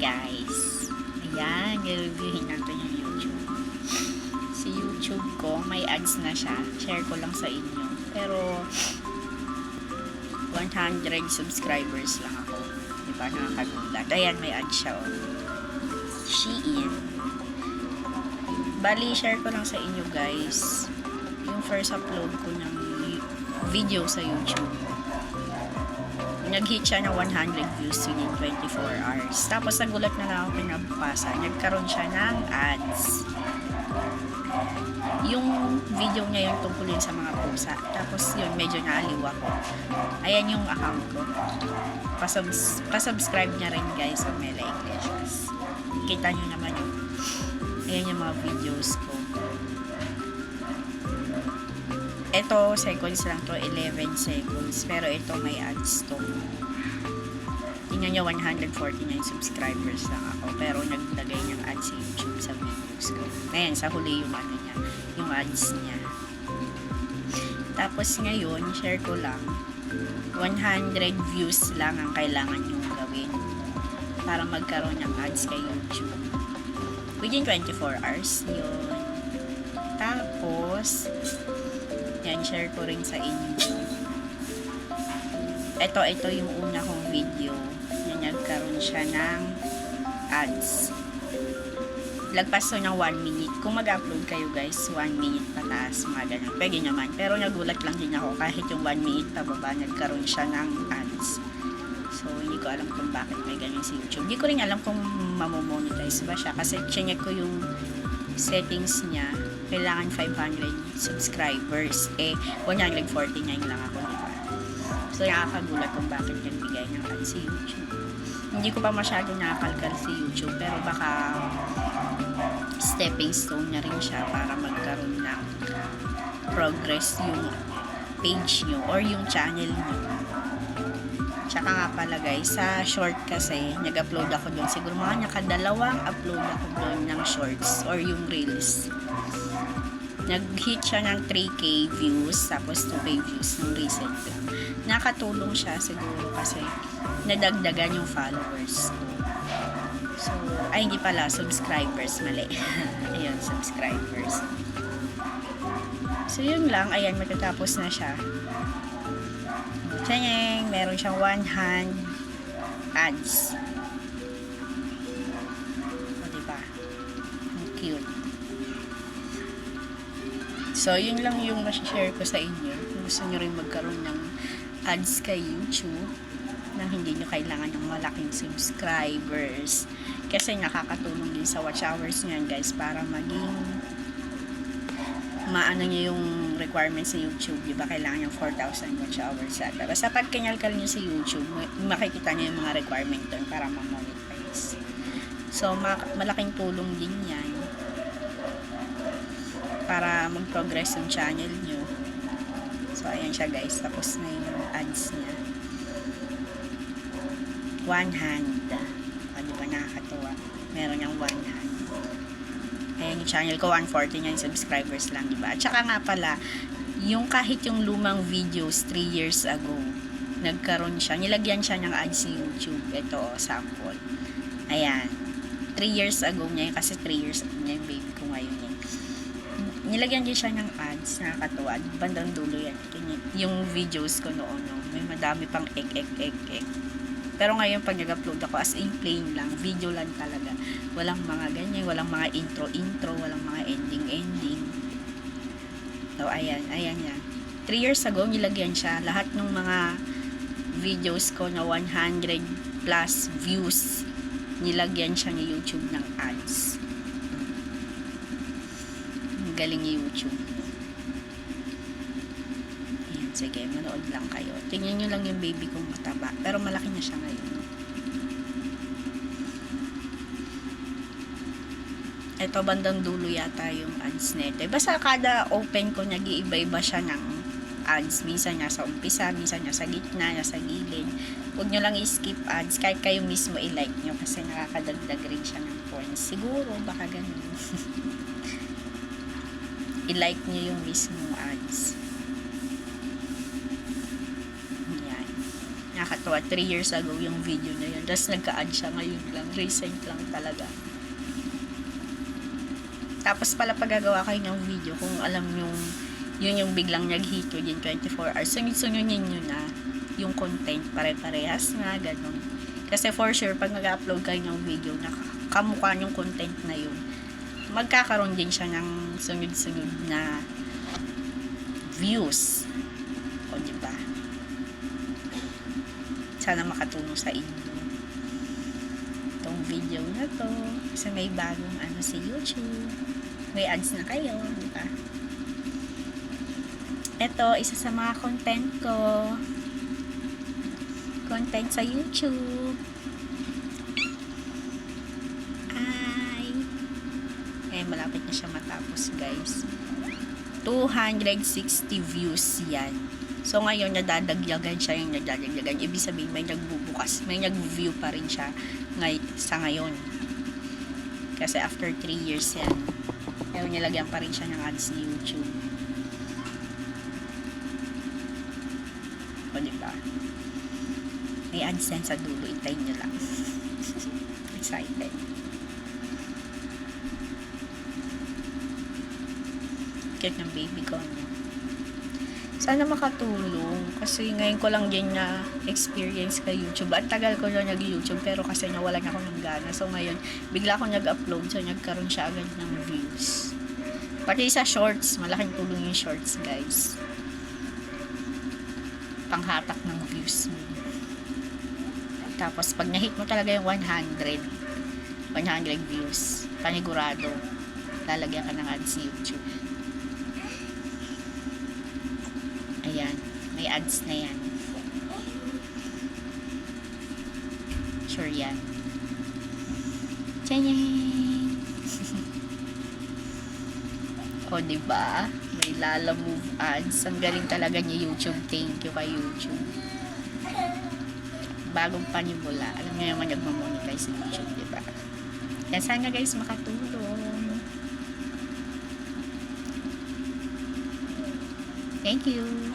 guys. Ayan, i-reviewin natin yung YouTube. Si YouTube ko, may ads na siya. Share ko lang sa inyo. Pero, 100 subscribers lang ako. Di ba? Nakakagulat. Ayan, may ads siya. Oh. Shein. Bali, share ko lang sa inyo guys. Yung first upload ko ng video sa YouTube nag-hit siya ng 100 views within 24 hours. Tapos nagulat na lang ako pinabasa. Nagkaroon siya ng ads. Yung video niya yung tungkol yun sa mga pusa. Tapos yun, medyo naaliw ako. Ayan yung account ko. Pasubs pasubscribe niya rin guys sa Mela Iglesias. Kita nyo naman yung ayan yung mga videos ko. Ito, seconds lang to, 11 seconds. Pero ito, may ads to. Tingnan nyo, 149 subscribers lang ako. Pero naglagay ng ads sa YouTube sa videos ko. Ayan, sa huli yung ano niya, yung ads niya. Tapos ngayon, share ko lang, 100 views lang ang kailangan nyo gawin para magkaroon ng ads kay YouTube. Within 24 hours yun. Yan, share ko rin sa inyo. Ito, ito yung una kong video. Yan, nagkaroon siya ng ads. Lagpas to ng 1 minute. Kung mag-upload kayo guys, 1 minute pataas, mga ganyan. Pwede naman. Pero nagulat lang din ako kahit yung 1 minute pababa, nagkaroon siya ng ads. So, hindi ko alam kung bakit may ganyan si YouTube. Hindi ko rin alam kung mamomonetize ba siya. Kasi chinek ko yung settings niya. Kailangan 500 subscribers. Eh, 149 lang ako, di ba? So, nakakagulat kung bakit nagbigay ng ads si YouTube. Hindi ko pa masyado nakakalkal si YouTube. Pero baka stepping stone na rin siya para magkaroon ng progress yung page nyo or yung channel nyo. Tsaka nga pala guys, sa short kasi, nag-upload ako doon. Siguro mga nakadalawang upload ako doon ng shorts or yung reels. Nag-hit siya ng 3k views, tapos 2k views ng recent lang. Nakatulong siya siguro kasi nadagdagan yung followers ko. So, ay hindi pala, subscribers, mali. Ayun, subscribers. So, yun lang. Ayan, matatapos na siya. Tanyeng, meron siyang one hand ads. O, diba? Ang cute. So, yun lang yung share ko sa inyo. Kung gusto nyo rin magkaroon ng ads kay YouTube na hindi nyo kailangan ng malaking subscribers. Kasi nakakatulong din sa watch hours nyo yan, guys para maging maano nyo yung requirements sa YouTube, di ba? Kailangan yung 4,000 watch hours ata. Basta pag kinyalkal nyo sa YouTube, ma- makikita nyo yung mga requirement doon para ma-monetize. So, ma- malaking tulong din yan para mag-progress yung channel nyo. So, ayan siya guys. Tapos na yung ads niya. One hand. O, di ba nakakatuwa? Meron niyang one hand. Ayan yung channel ko, 149 subscribers lang, di ba? At saka nga pala, yung kahit yung lumang videos 3 years ago, nagkaroon siya, nilagyan siya ng ads sa YouTube. Ito, oh, sample. Ayan. 3 years ago niya yun, kasi 3 years ago niya yung baby ko ngayon eh. Nilagyan din siya ng ads, nakakatuwa. Bandang dulo yan. Yung videos ko noon, no, may madami pang ek, ek, ek, ek. Pero ngayon, pag nag-upload ako, as in plain lang, video lang talaga. Walang mga ganyan, walang mga intro-intro, walang mga ending-ending. So, ayan, ayan yan. 3 years ago, nilagyan siya. Lahat ng mga videos ko na 100 plus views, nilagyan siya ni YouTube ng ads. Ang galing ni YouTube. Sige, manood lang kayo. Tingnan nyo lang yung baby kong mataba. Pero malaki na siya ngayon. Ito, bandang dulo yata yung ads nito. Basta kada open ko, nag-iiba-iba siya ng ads. Minsan nasa umpisa, minsan nasa gitna, nasa gilid. Huwag nyo lang i-skip ads. Kahit kayo mismo i-like nyo kasi nakakadagdag rin siya ng points. Siguro, baka ganun. i-like nyo yung mismo ads. What, 3 years ago yung video na yun. Tapos nagka-add siya ngayon lang. Recent lang talaga. Tapos pala paggagawa kayo ng video, kung alam yung yun yung biglang nag-hit within 24 hours, sunod-sunodin nyo na yung content, pare-parehas nga, ganun. Kasi for sure, pag nag-upload kayo ng video na kamukha yung content na yun, magkakaroon din siya ng sunod-sunod na views. O, di ba? Sana makatulong sa inyo itong video na to. Kasi may bagong ano si YouTube. May ads na kayo, di ba? Ito, isa sa mga content ko. Content sa YouTube. Ay. Eh, malapit na siya matapos, guys. 260 views yan. So, ngayon, nadadagyagan siya yung nadadagyagan. Ibig sabihin, may nagbubukas. May nag-view pa rin siya ngay sa ngayon. Kasi after 3 years yan, pero nilagyan pa rin siya ng ads ni YouTube. O, diba? May ads yan sa dulo. Itay nyo lang. Excited. Cute ng baby ko, no? Sana makatulong. Kasi ngayon ko lang din na experience kay YouTube. At tagal ko na nag-YouTube pero kasi nawalan ako ng gana. So ngayon, bigla ako nag-upload. So nagkaroon siya agad ng views. Pati sa shorts, malaking tulong yung shorts guys. Panghatak ng views mo. Tapos pag na-hit mo talaga yung 100, 100 views, panigurado, lalagyan ka ng ads sa YouTube. May ads na yan. Sure yan. Tiyang! o, diba? May Lala Move ads. Ang galing talaga ni YouTube. Thank you kay YouTube. Bagong panimula. Alam niyo naman nagmamonetize sa YouTube, diba? Yan, sana guys makatulong. Thank you.